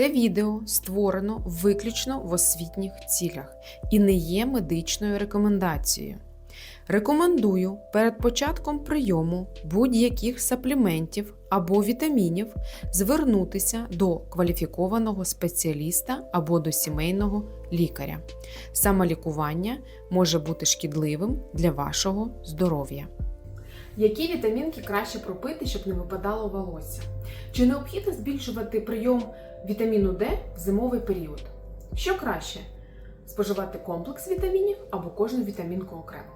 Це відео створено виключно в освітніх цілях і не є медичною рекомендацією. Рекомендую перед початком прийому будь-яких сапліментів або вітамінів звернутися до кваліфікованого спеціаліста або до сімейного лікаря. Самолікування може бути шкідливим для вашого здоров'я. Які вітамінки краще пропити, щоб не випадало волосся? Чи необхідно збільшувати прийом вітаміну Д в зимовий період? Що краще? Споживати комплекс вітамінів або кожну вітамінку окремо?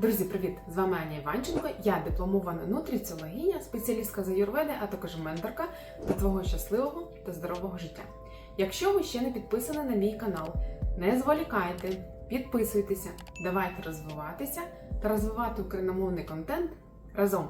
Друзі, привіт! З вами Аня Іванченко. Я дипломована нутриціологиня, спеціалістка з аюрведи, а також менторка до твого щасливого та здорового життя. Якщо ви ще не підписані на мій канал, не зволікайте, підписуйтеся, давайте розвиватися та розвивати україномовний контент разом.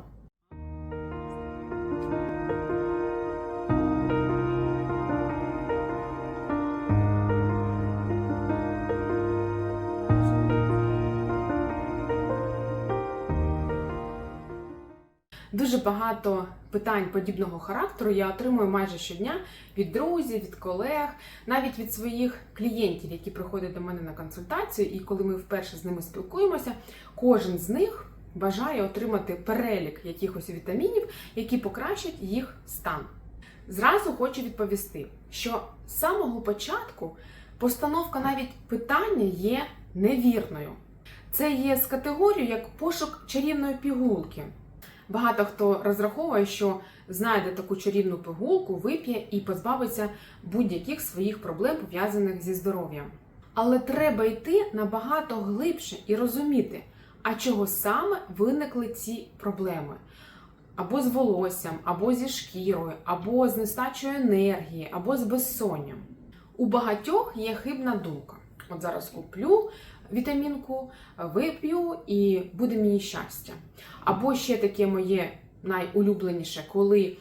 Дуже багато питань подібного характеру я отримую майже щодня від друзів, від колег, навіть від своїх клієнтів, які приходять до мене на консультацію. І коли ми вперше з ними спілкуємося, кожен з них бажає отримати перелік якихось вітамінів, які покращать їх стан. Зразу хочу відповісти, що з самого початку постановка навіть питання є невірною. Це є з категорією як пошук чарівної пігулки. Багато хто розраховує, що знайде таку чарівну пигулку, вип'є і позбавиться будь-яких своїх проблем пов'язаних зі здоров'ям. Але треба йти набагато глибше і розуміти, а чого саме виникли ці проблеми. Або з волоссям, або зі шкірою, або з нестачою енергії, або з безсонням. У багатьох є хибна думка. От зараз куплю вітамінку, вип'ю і буде мені щастя. Або ще таке моє найулюбленіше, коли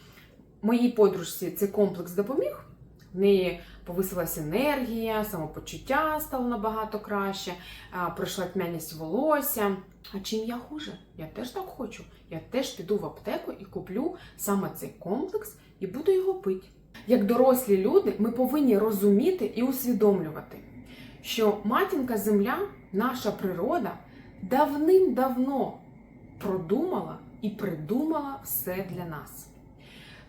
моїй подружці цей комплекс допоміг, в неї повисилася енергія, самопочуття стало набагато краще, пройшла тьмяність волосся. А чим я хуже? Я теж так хочу. Я теж піду в аптеку і куплю саме цей комплекс і буду його пити. Як дорослі люди, ми повинні розуміти і усвідомлювати, що матінка Земля, наша природа, давним-давно продумала і придумала все для нас.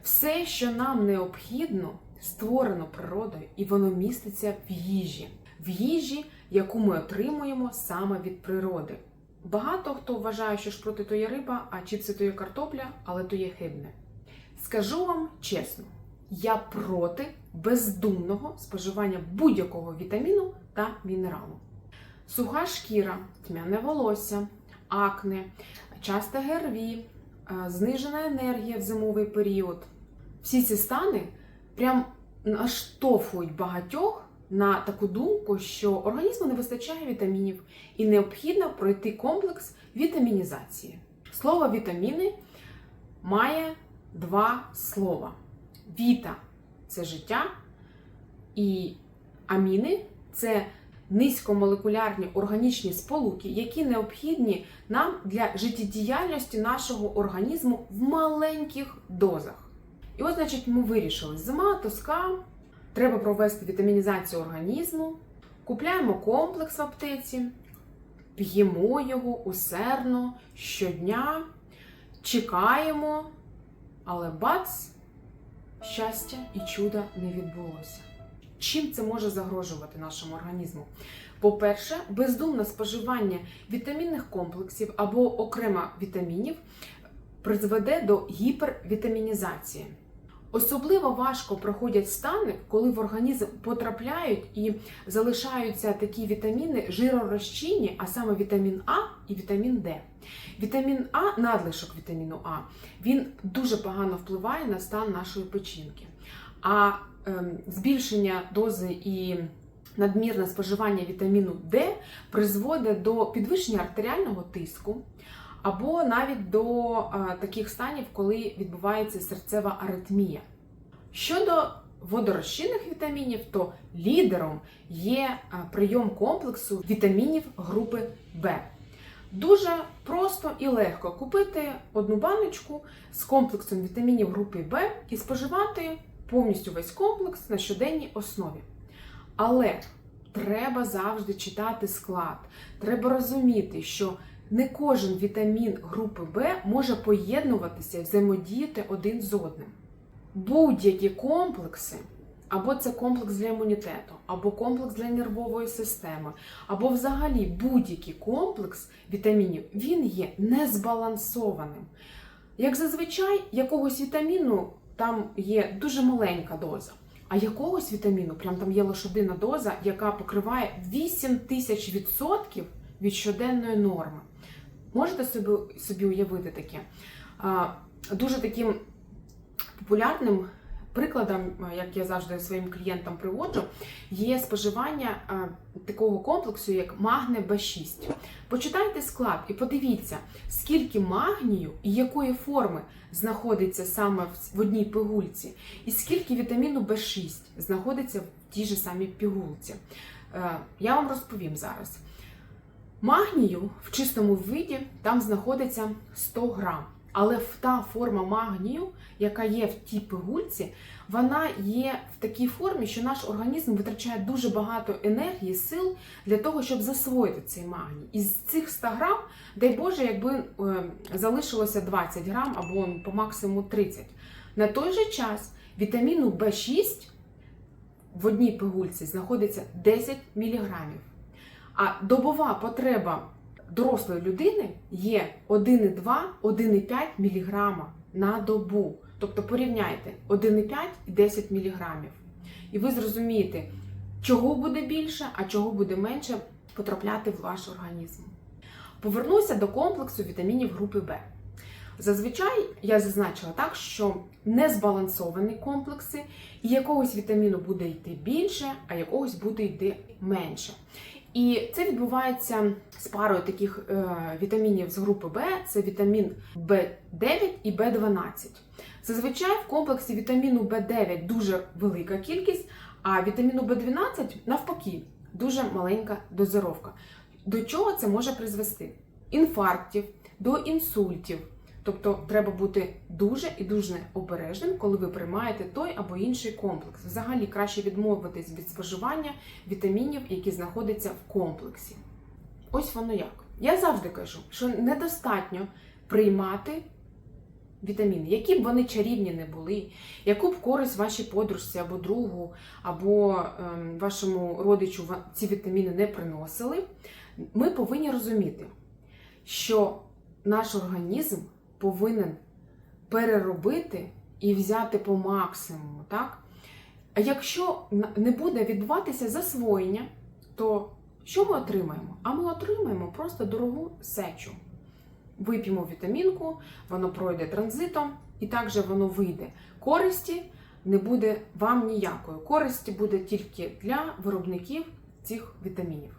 Все, що нам необхідно, створено природою, і воно міститься в їжі, в їжі, яку ми отримуємо саме від природи. Багато хто вважає, що шпроти то є риба, а чіпси то є картопля, але то є хибне. Скажу вам чесно, я проти бездумного споживання будь-якого вітаміну та мінералу. Суха шкіра, тьмяне волосся, акне, часто ГРВІ, е, знижена енергія в зимовий період. Всі ці стани прям наштовхують багатьох на таку думку, що організму не вистачає вітамінів і необхідно пройти комплекс вітамінізації. Слово вітаміни має два слова: віта це життя, і аміни це низькомолекулярні органічні сполуки, які необхідні нам для життєдіяльності нашого організму в маленьких дозах. І от, значить, ми вирішили: зима, тоска, треба провести вітамінізацію організму, купляємо комплекс в аптеці, п'ємо його усердно щодня, чекаємо, але бац, щастя і чуда не відбулося. Чим це може загрожувати нашому організму? По-перше, бездумне споживання вітамінних комплексів або окремо вітамінів призведе до гіпервітамінізації. Особливо важко проходять стани, коли в організм потрапляють і залишаються такі вітаміни жиророзчинні, а саме вітамін А і вітамін Д. Вітамін А, надлишок вітаміну А, він дуже погано впливає на стан нашої печінки. А ем, збільшення дози і надмірне споживання вітаміну Д призводить до підвищення артеріального тиску або навіть до е, таких станів, коли відбувається серцева аритмія. Щодо водорозчинних вітамінів, то лідером є прийом комплексу вітамінів групи В. Дуже просто і легко купити одну баночку з комплексом вітамінів групи В і споживати повністю весь комплекс на щоденній основі. Але треба завжди читати склад. Треба розуміти, що не кожен вітамін групи Б може поєднуватися і взаємодіяти один з одним. Будь-які комплекси, або це комплекс для імунітету, або комплекс для нервової системи, або взагалі будь-який комплекс вітамінів, він є незбалансованим. Як зазвичай, якогось вітаміну там є дуже маленька доза, а якогось вітаміну, прям там є лошадина доза, яка покриває 8 тисяч відсотків від щоденної норми. Можете собі, собі уявити таке? Дуже таким популярним прикладом, як я завжди своїм клієнтам приводжу, є споживання такого комплексу, як магне Б6. Почитайте склад і подивіться, скільки магнію і якої форми знаходиться саме в- одній пигульці, і скільки вітаміну Б6 знаходиться в тій же самій пігулці. Е, Я вам розповім зараз. Магнію в чистому виді там знаходиться 100 грам. Але та форма магнію, яка є в тій пигульці, вона є в такій формі, що наш організм витрачає дуже багато енергії, сил для того, щоб засвоїти цей магній. Із цих 100 грам, дай Боже, якби е, залишилося 20 грам або по максимуму 30. На той же час вітаміну В6 в одній пигульці знаходиться 10 міліграмів. А добова потреба дорослої людини є 1,2-1,5 мг на добу. Тобто порівняйте 1,5 і 10 мг. І ви зрозумієте, чого буде більше, а чого буде менше потрапляти в ваш організм. Повернуся до комплексу вітамінів групи В. Зазвичай я зазначила так, що незбалансовані комплекси, і якогось вітаміну буде йти більше, а якогось буде йти менше. І це відбувається з парою таких е, вітамінів з групи Б: це вітамін В9 і В12. Зазвичай в комплексі вітаміну В9 дуже велика кількість, а вітаміну В12 навпаки дуже маленька дозировка. До чого це може призвести? Інфарктів, до інсультів. Тобто треба бути дуже і дуже обережним, коли ви приймаєте той або інший комплекс. Взагалі краще відмовитись від споживання вітамінів, які знаходяться в комплексі. Ось воно як. Я завжди кажу, що недостатньо приймати вітаміни, які б вони чарівні не були, яку б користь вашій подружці або другу, або ем, вашому родичу ці вітаміни не приносили. Ми повинні розуміти, що наш організм повинен переробити і взяти по максимуму. Так? А якщо не буде відбуватися засвоєння, то що ми отримаємо? А ми отримаємо просто дорогу сечу. Вип'ємо вітамінку, воно пройде транзитом, і також воно вийде. Користі не буде вам ніякої. Користі буде тільки для виробників цих вітамінів.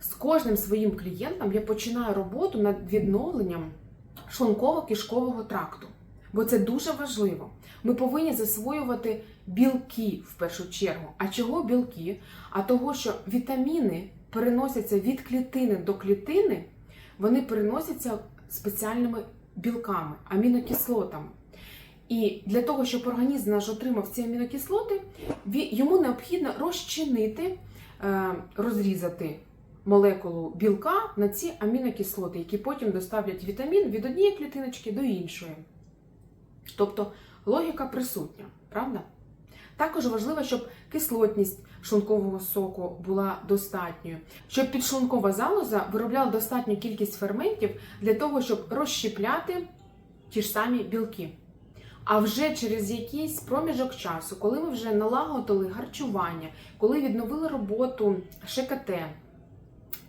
З кожним своїм клієнтом я починаю роботу над відновленням шлунково-кишкового тракту. Бо це дуже важливо. Ми повинні засвоювати білки в першу чергу. А чого білки? А того, що вітаміни переносяться від клітини до клітини, вони переносяться спеціальними білками, амінокислотами. І для того, щоб організм наш отримав ці амінокислоти, йому необхідно розчинити, е, розрізати молекулу білка на ці амінокислоти, які потім доставлять вітамін від однієї клітиночки до іншої. Тобто логіка присутня, правда? Також важливо, щоб кислотність шлункового соку була достатньою, щоб підшлункова залоза виробляла достатню кількість ферментів для того, щоб розщепляти ті ж самі білки. А вже через якийсь проміжок часу, коли ми вже налагодили харчування, коли відновили роботу ШКТ,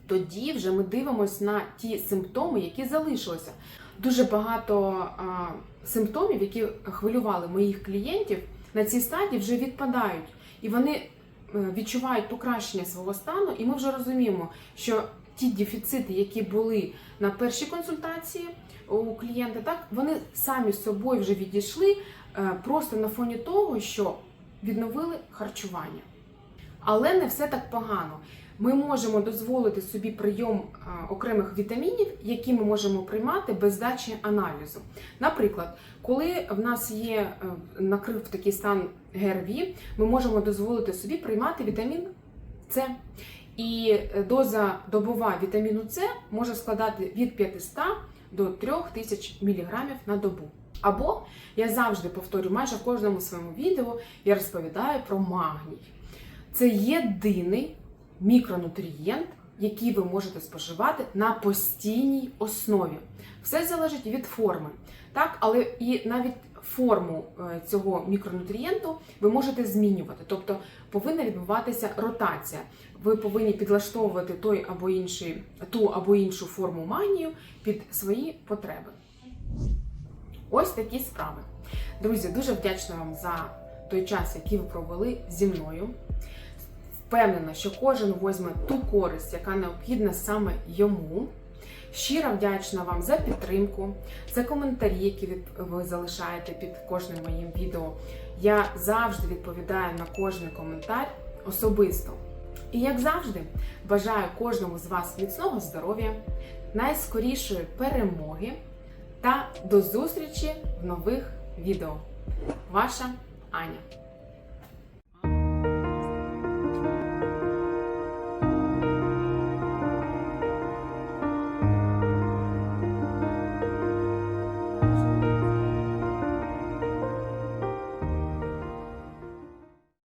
тоді вже ми дивимося на ті симптоми, які залишилися. Дуже багато а, симптомів, які хвилювали моїх клієнтів, на цій стадії вже відпадають, і вони е, відчувають покращення свого стану, і ми вже розуміємо, що ті дефіцити, які були на першій консультації у клієнта, так вони самі з собою вже відійшли е, просто на фоні того, що відновили харчування. Але не все так погано. Ми можемо дозволити собі прийом окремих вітамінів, які ми можемо приймати без здачі аналізу. Наприклад, коли в нас є е, накрив такий стан ГРВІ, ми можемо дозволити собі приймати вітамін С. І е, доза добова вітаміну С може складати від 500 до 3000 мг на добу. Або я завжди повторю, майже в кожному своєму відео я розповідаю про магній. Це єдиний мікронутрієнт, який ви можете споживати на постійній основі. Все залежить від форми, так, але і навіть форму е, цього мікронутрієнту ви можете змінювати. Тобто повинна відбуватися ротація. Ви повинні підлаштовувати той або інший, ту або іншу форму магнію під свої потреби. Ось такі справи. Друзі, дуже вдячна вам за той час, який ви провели зі мною. Впевнена, що кожен возьме ту користь, яка необхідна саме йому. Щиро вдячна вам за підтримку, за коментарі, які ви- залишаєте під кожним моїм відео. Я завжди відповідаю на кожний коментар особисто. І як завжди, бажаю кожному з вас міцного здоров'я, найскорішої перемоги та до зустрічі в нових відео. Ваша Аня.